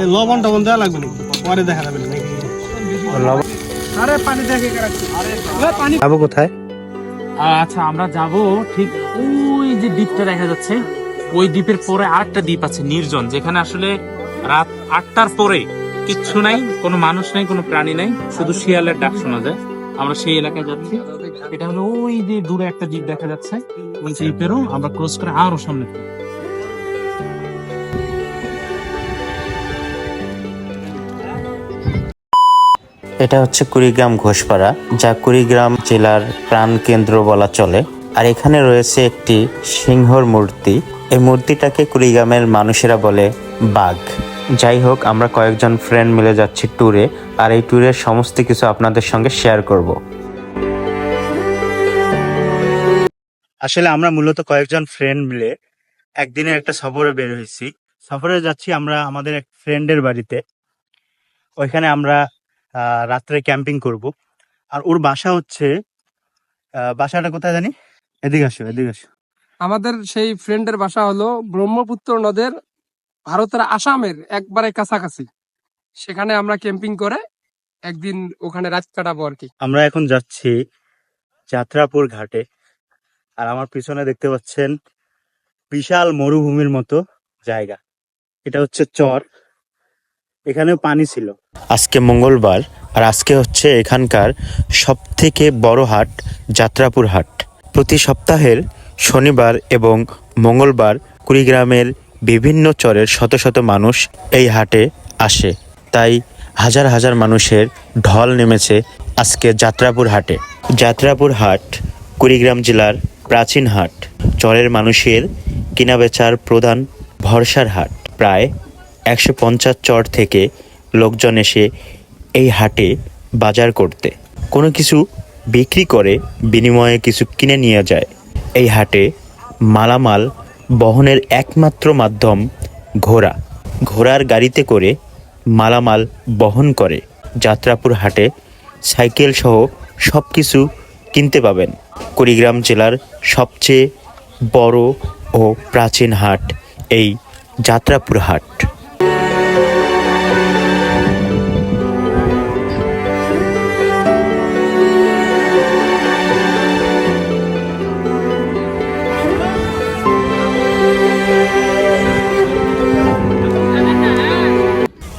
এ লবণ টবণ দেওয়া লাগবে পরে দেখা যাবে নাকি। আরে পানি দেখে পানি যাব কোথায়? আচ্ছা আমরা যাব ঠিক ওই যে দ্বীপটা দেখা যাচ্ছে। ওই দ্বীপের পরে আরেকটা দ্বীপ আছে নির্জন যেখানে আসলে রাত আটটার পরে কিচ্ছু নাই কোনো মানুষ নাই কোনো প্রাণী নাই শুধু শিয়ালের ডাক শোনা যায়। আমরা সেই এলাকায় যাচ্ছি। এটা হলো ওই যে দূরে একটা দ্বীপ দেখা যাচ্ছে ওই দ্বীপেরও আমরা ক্রস করে আরও সামনে। এটা হচ্ছে কুড়িগ্রাম ঘোষপাড়া, যা কুড়িগ্রাম জেলার প্রাণ কেন্দ্র বলা চলে। আর এখানে রয়েছে একটি সিংহর মূর্তি। এই মূর্তিটাকে কুড়িগ্রামের মানুষেরা বলে বাঘ। যাই হোক, আমরা কয়েকজন ফ্রেন্ড মিলে যাচ্ছি ট্যুরে আর এই ট্যুরের সমস্ত কিছু আপনাদের সঙ্গে শেয়ার করব। আসলে আমরা মূলত কয়েকজন ফ্রেন্ড মিলে একদিনের একটা সফরে বের হয়েছি। সফরে যাচ্ছি আমরা আমাদের এক ফ্রেন্ডের বাড়িতে। ওইখানে আমরা রাত্রে ক্যাম্পিং করব। আর ওর বাসা হচ্ছে বাসাটা কোথায় জানি? এদিকে আসো এদিকে আসো। আমাদের সেই ফ্রেন্ডের বাসা হলো ব্রহ্মপুত্র নদের ভারতের আসামের একবারে কাছাকাছি। সেখানে আমরা ক্যাম্পিং করে একদিন ওখানে রাত কাটাবো আর কি। আমরা এখন যাচ্ছি যাত্রাপুর ঘাটে। আর আমার পিছনে দেখতে পাচ্ছেন বিশাল মরুভূমির মতো জায়গা। এটা হচ্ছে চর। এখানেও পানি ছিল। আজকে মঙ্গলবার আর আজকে হচ্ছে এখানকার সব থেকে বড় হাট, যাত্রাপুর হাট। প্রতি সপ্তাহের শনিবার এবং মঙ্গলবার কুড়িগ্রামের বিভিন্ন চরের শত শত মানুষ এই হাটে আসে। তাই হাজার হাজার মানুষের ঢল নেমেছে আজকে যাত্রাপুর হাটে। যাত্রাপুর হাট কুড়িগ্রাম জেলার প্রাচীন হাট। চরের মানুষের কেনাবেচার প্রধান ভরসার হাট। প্রায় একশো পঞ্চাশ চর থেকে লোকজন এসে এই হাটে বাজার করতে। কোনো কিছু বিক্রি করে বিনিময়ে কিছু কিনে নিয়ে যায়। এই হাটে মালামাল বহনের একমাত্র মাধ্যম ঘোড়া। ঘোড়ার গাড়িতে করে মালামাল বহন করে। যাত্রাপুর হাটে সাইকেল সহ সব কিছু কিনতে পাবেন। কুড়িগ্রাম জেলার সবচেয়ে বড় ও প্রাচীন হাট এই যাত্রাপুর হাট।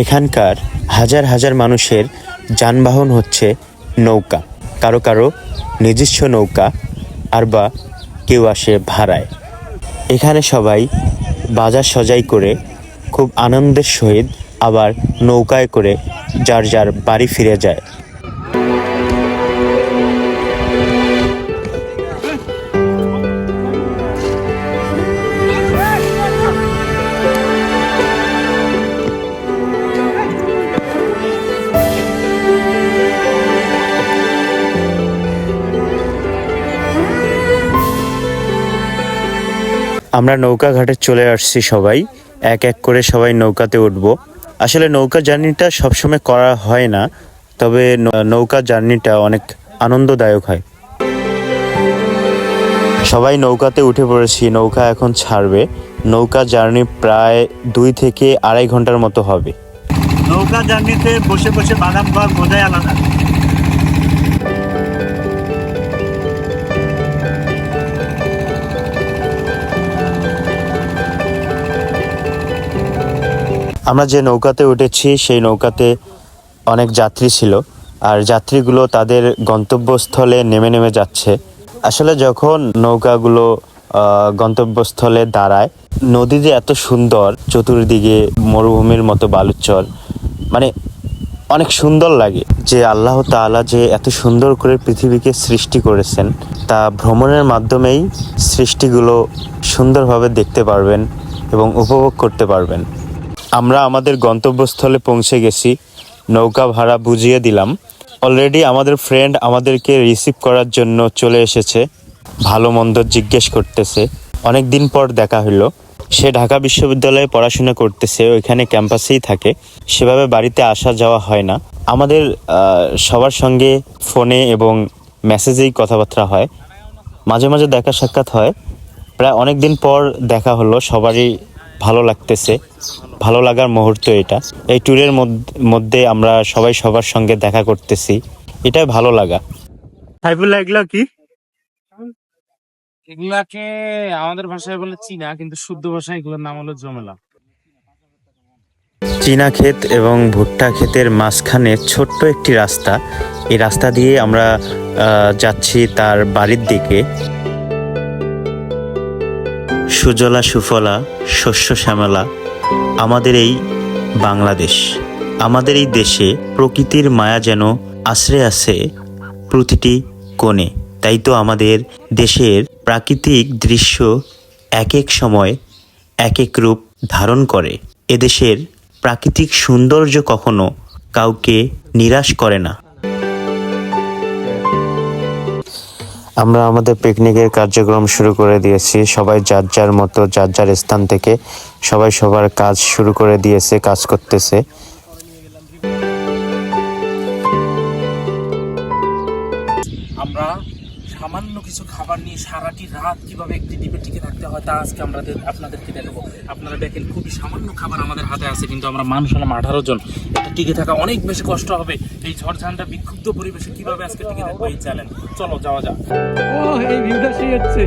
এখানকার হাজার হাজার মানুষের যানবাহন হচ্ছে নৌকা। কারও কারও নিজস্ব নৌকা আর বা কেউ আসে ভাড়ায়। এখানে সবাই বাজার সজাই করে খুব আনন্দের সহিত আবার নৌকায় করে যার যার বাড়ি ফিরে যায়। আমরা নৌকা ঘাটে চলে আসছি সবাই। এক এক করে সবাই নৌকাতে উঠব। আসলে নৌকা জার্নিটা সবসময় করা হয় না, তবে নৌকা জার্নিটা অনেক আনন্দদায়ক হয়। সবাই নৌকাতে উঠে পড়েছি, নৌকা এখন ছাড়বে। নৌকা জার্নি প্রায় দুই থেকে আড়াই ঘণ্টার মতো হবে। নৌকা জার্নিতে বসে বসে বাদাম খাওয়ার মজাই আলাদা। আমরা যে নৌকাতে উঠেছি, সেই নৌকাতে অনেক যাত্রী ছিল আর যাত্রীগুলো তাদের গন্তব্যস্থলে নেমে নেমে যাচ্ছে। আসলে যখন নৌকাগুলো গন্তব্যস্থলে দাঁড়ায়, নদী যে এত সুন্দর, চতুর্দিকে মরুভূমির মতো বালুচর মানে অনেক সুন্দর লাগে যে আল্লাহ তাআলা যে এত সুন্দর করে পৃথিবীকে সৃষ্টি করেছেন, তা ভ্রমণের মাধ্যমেই সৃষ্টিগুলো সুন্দরভাবে দেখতে পারবেন এবং উপভোগ করতে পারবেন। আমরা আমাদের গন্তব্যস্থলে পৌঁছে গেছি, নৌকা ভাড়া বুঝিয়ে দিলাম। অলরেডি আমাদের ফ্রেন্ড আমাদেরকে রিসিভ করার জন্য চলে এসেছে, ভালো মন্দ জিজ্ঞেস করতেছে। অনেক দিন পর দেখা হলো। সে ঢাকা বিশ্ববিদ্যালয়ে পড়াশোনা করতেছে, ওইখানে ক্যাম্পাসেই থাকে। সেভাবে বাড়িতে আসা যাওয়া হয় না। আমাদের সবার সঙ্গে ফোনে এবং মেসেজেই কথাবার্তা হয়। মাঝে মাঝে দেখা সাক্ষাৎ হয়। প্রায় অনেক দিন পর দেখা হলো, সবারই ভালো লাগতেছে ভালো লাগার মুহূর্ত এটা। এই ট্যুরের মধ্য- মধ্যে আমরা সবাই সবার সঙ্গে দেখা করতেছি। এটাই ভালো লাগা। সাইফুল্লাহ এগুলো কি? এগুলাকে আমাদের ভাষায় বলে চীনা কিন্তু শুদ্ধ ভাষায় এগুলোর নাম হলো জমেলা। চীনা ক্ষেত এবং ভুট্টা ক্ষেতের মাঝখানে ছোট্ট একটি রাস্তা। এই রাস্তা দিয়ে আমরা আহ, যাচ্ছি তার বাড়ির দিকে। সুজলা সুফলা, শস্য শ্যামলা, আমাদের এই বাংলাদেশ, আমাদের এই দেশে প্রকৃতির মায়া যেন আশ্রে আছে প্রতিটি কোণে। তাই তো আমাদের দেশের প্রাকৃতিক দৃশ্য এক এক সময়, এক এক রূপ ধারণ করে। এদেশের প্রাকৃতিক সৌন্দর্য কখনো কাউকে নিরাশ করে না। আমরা আমাদের পিকনিকের কার্যক্রম শুরু করে দিয়েছি। সবাই যার যার মতো, যার যার স্থান থেকে সবাই সবার কাজ শুরু করে দিয়েছে, কাজ করতেছে। আমরা সামান্য কিছু খাবার নিয়ে সারাটি রাত কীভাবে একটি দ্বীপে টিকে থাকতে হয় তা আজকে আমরা দে- আপনাদেরকে দেখাবো। আপনারা দেখেন খুবই সামান্য খাবার আমাদের হাতে আছে, কিন্তু আমরা মানুষ হলাম আঠারো জন। এটা টিকে থাকা অনেক বেশি কষ্ট হবে। এই ঝড়ঝান্ডা বিক্ষুব্ধ পরিবেশে কীভাবে আজকে টিকে থাকব এই চ্যালেঞ্জ চলো, যাওয়া যাক। ও, এই ভিউটা সেই হচ্ছে।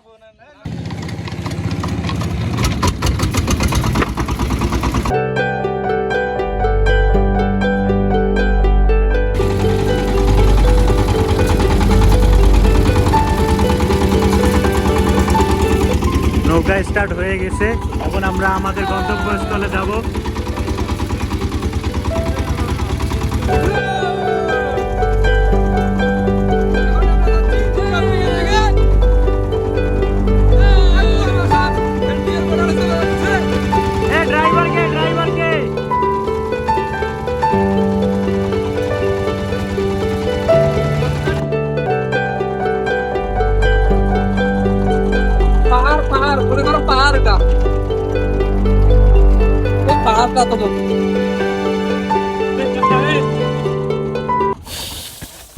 স্টার্ট হয়ে গেছে। এখন আমরা আমাদের গন্তব্যস্থলে যাব।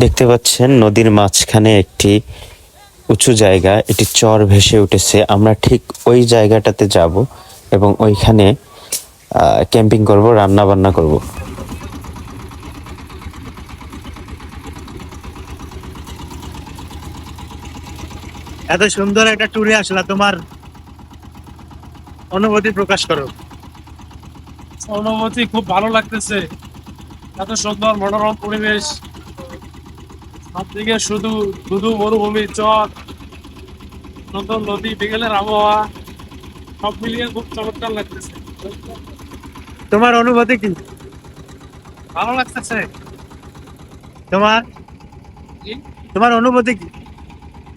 দেখতে পাচ্ছেন নদীর মাঝখানে একটি উঁচু জায়গা এটি চর ভেসে উঠেছে। আমরা ঠিক ওই জায়গাটাতে যাব এবং ওইখানে ক্যাম্পিং করব রান্না বান্না করব। এত সুন্দর একটা ট্যুরে আসলা তোমার অনুভূতি প্রকাশ করো। অনুভূতি খুব ভালো লাগতেছে। এত সুন্দর মনোরম পরিবেশ। সবদিকে শুধু শুধু মরুভূমি চর নতুন নদী বিকেলের আবহাওয়া সব মিলিয়ে খুব চমৎকার লাগতেছে। তোমার অনুভূতি কি? ভালো লাগতেছে। তোমার? তোমার অনুভূতি কি?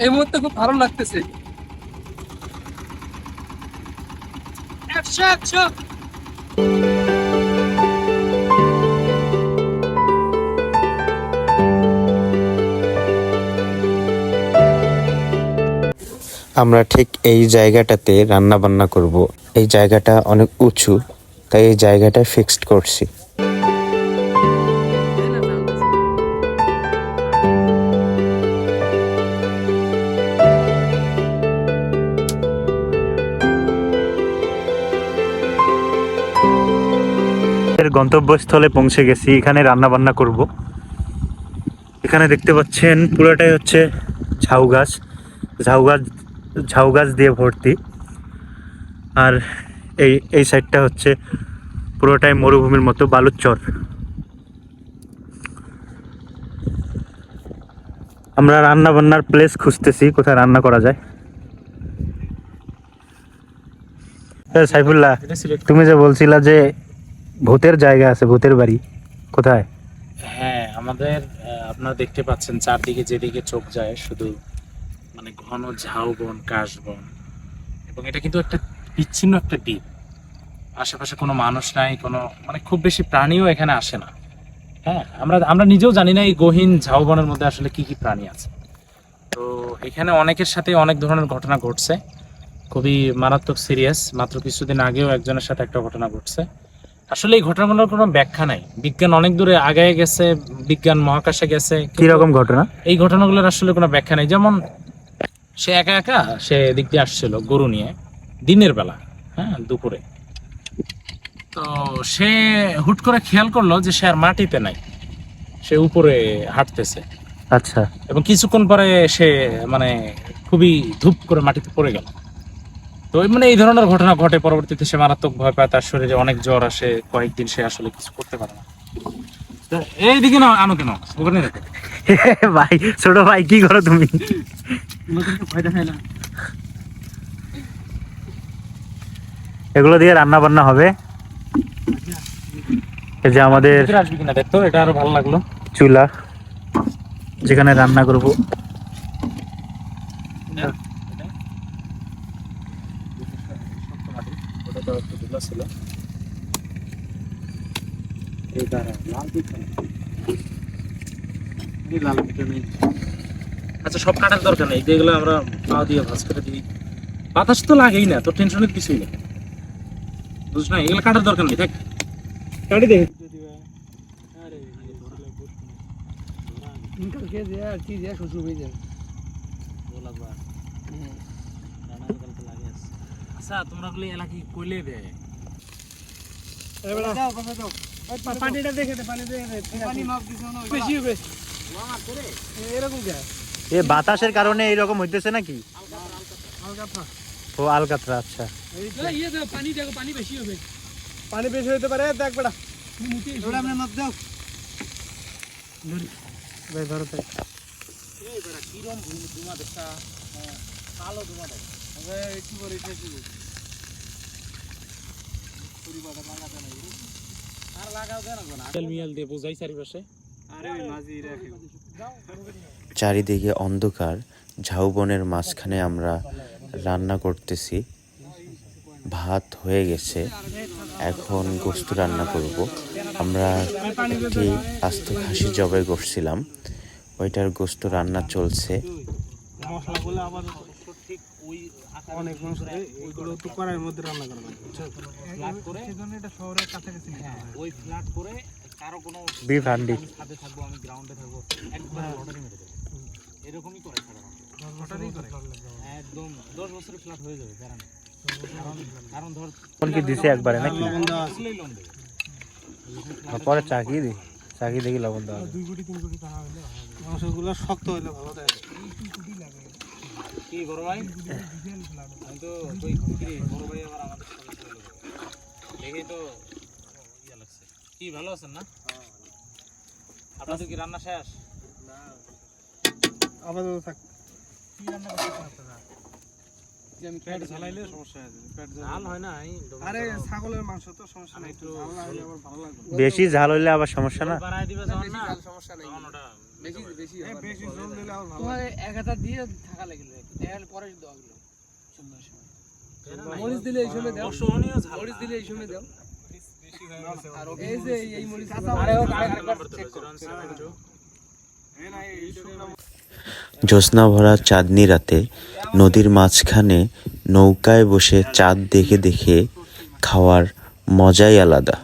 এই মুহূর্তে খুব ভালো লাগতেছে। আমরা ঠিক এই জায়গাটাতে রান্না বান্না করব। এই জায়গাটা অনেক উঁচু, তাই এই জায়গাটা ফিক্সড করছি। গন্তব্যস্থলে পৌঁছে গেছি, এখানে রান্না বান্না করব। এখানে দেখতে পাচ্ছেন, পুরোটাই হচ্ছে ঝাউ গাছ। ঝাউ গাছ ঝাউ গাছ দিয়ে ভর্তি। আর এই এই সাইডটা হচ্ছে পুরোটাই মরুভূমির মতো বালুর চর আমরা রান্না বান্নার প্লেস খুঁজতেছি কোথায় রান্না করা যায়। সাইফুল্লাহ তুমি যে বলছিলা যে ভূতের জায়গা আছে ভূতের বাড়ি কোথায়? হ্যাঁ আমাদের আপনারা দেখতে পাচ্ছেন চারদিকে যেদিকে চোখ যায় শুধু মানে ঘন ঝাউবন কাশবন এবং এটা কিন্তু একটা বিচ্ছিন্ন একটা দ্বীপ। আশেপাশে কোনো মানুষ নাই কোনো মানে খুব বেশি প্রাণীও এখানে আসে না। হ্যাঁ আমরা আমরা নিজেও জানি না এই গহীন ঝাউবনের মধ্যে আসলে কি কি প্রাণী আছে। তো এখানে অনেকের সাথে অনেক ধরনের ঘটনা ঘটছে। খুবই মারাত্মক সিরিয়াস মাত্র কিছুদিন আগেও একজনের সাথে একটা ঘটনা ঘটছে। আসলে এই ঘটনাগুলোর কোনো ব্যাখ্যা নাই। বিজ্ঞান অনেক দূরে আগায় গেছে বিজ্ঞান মহাকাশে গেছে কীরকম ঘটনা? এই ঘটনাগুলোর আসলে কোনো ব্যাখ্যা নেই। যেমন সে একা একা সে দিক দিয়ে আসছিল গরু নিয়ে দিনের বেলা হ্যাঁ দুপুরে। তো সে হুট করে খেয়াল করল যে সে আর মাটিতে নাই। সে উপরে হাঁটতেছে। আচ্ছা। এবং কিছুক্ষণ পরে সে মানে খুবই ধূপ করে মাটিতে পড়ে গেল। তো মানে এই ধরনের ঘটনা ঘটে। পরবর্তীতে সে মারাত্মক ভয় পায় তার শরীরে অনেক জ্বর আসে কয়েকদিন সে আসলে কিছু করতে পারে না। এইদিকে না আনো কেন? ওখানে ভাই ছোট ভাই কি করো তুমি? এগুলো দিয়ে রান্না বান্না হবে। এই যে আমাদের আসবি কিনা দেখতো? এটা আরও ভালো লাগল। চুলা। যেখানে রান্না করব ওটা তো একটু ধুলা ছিল এই দাঁড়া লাল পিঠা এই লাল পিঠা নেই আচ্ছা সব কাটার দরকার নেই যেগুলো আমরা পা দিয়ে ভাজ করে দিই। বাতাস তো লাগেই না তোর টেনশনের কিছুই নেই। বুঝছ না এগুলো কাটার দরকার নেই দেখ। কাটি দে। কালকে যে আর কি যে শ্বশুর যান আচ্ছা তোমরা গুলি এলাকি কইলে দে? পানিটা দেখে দে পানি দেখে দে। পানি মাপ দিছ না বেশি হবে। এরকম কে এ বাতাসের কারণে এইরকম হইতেছে নাকি? ও আলকাতরা আচ্ছা। ইয়ে পানি দেখো পানি বেশি হবে। পানি বেশি হতে পারে দেখ বেটা। ওটা আমরা নদ দাও ভাই ধরো তাই কিরম ধুমা দেখা কালো ধুমা দেখ একটু করে আর লাগাও দেন মিয়াল দিয়ে বোঝাই চারিপাশে। চারিদিকে অন্ধকার ঝাউবনের মাঝখানে আমরা রান্না করতেছি। ভাত হয়ে গেছে এখন গোস্ত রান্না করব। আমরা একটি আস্ত খাসি জবাই করছিলাম ওইটার গোস্ত রান্না চলছে। মশলাগুলো আবার অনেক মশলা ওইগুলো তো কড়াইয়ের মধ্যে রান্না করা লাগে। ফ্ল্যাট করে হ্যাঁ কোনো ছাদে থাকব আমি গ্রাউন্ডে থাকব একবার লটারি মেরে দেবো। এরকমই করে সাধারণত করে। একদম দশ ফ্ল্যাট হয়ে যাবে কারণ ধর কোন কি দিছে একবারে নাকি? আসলেই লোন দেবে। পরে চাকি দি চাকি দেখি লবণ দেওয়া হবে। দুই কোটি তিন কোটি টাকা হলে মাংসগুলো শক্ত হলে ভালো দেয়। কি বড় ভাই? আমি তো ওই কি বড় ভাই আবার আমাদের সাথে চলে যাবে। দেখেই তো কি ভালো আছেন না? আপনাদের কি রান্না শেষ? আপাতত থাক। কি রান্না করছেন আপনারা? পেট ঝালাইলে সমস্যা আছে পেট ঝাল হয় না আরে ছাগলের মাংস তো সমস্যা নাই একটু ঝাল না হলে আবার ভালো লাগবে। বেশি ঝাল হইলে আবার সমস্যা না? বাড়াই দিবে যখন না সমস্যা নাই। ওটা বেশি বেশি বেশি জল দিলে আবার ভালো তোমার এক হাতা দিয়ে থাকা লাগিল পরে দেওয়া গেল মরিচ দিলে এই সময় দাও। অসহনীয় ঝাল মরিচ দিলে এই সময় দাও। জ্যোৎস্না ভরা চাঁদনি রাতে নদীর মাঝখানে নৌকায় বসে চাঁদ দেখে দেখে খাওয়ার মজাই আলাদা।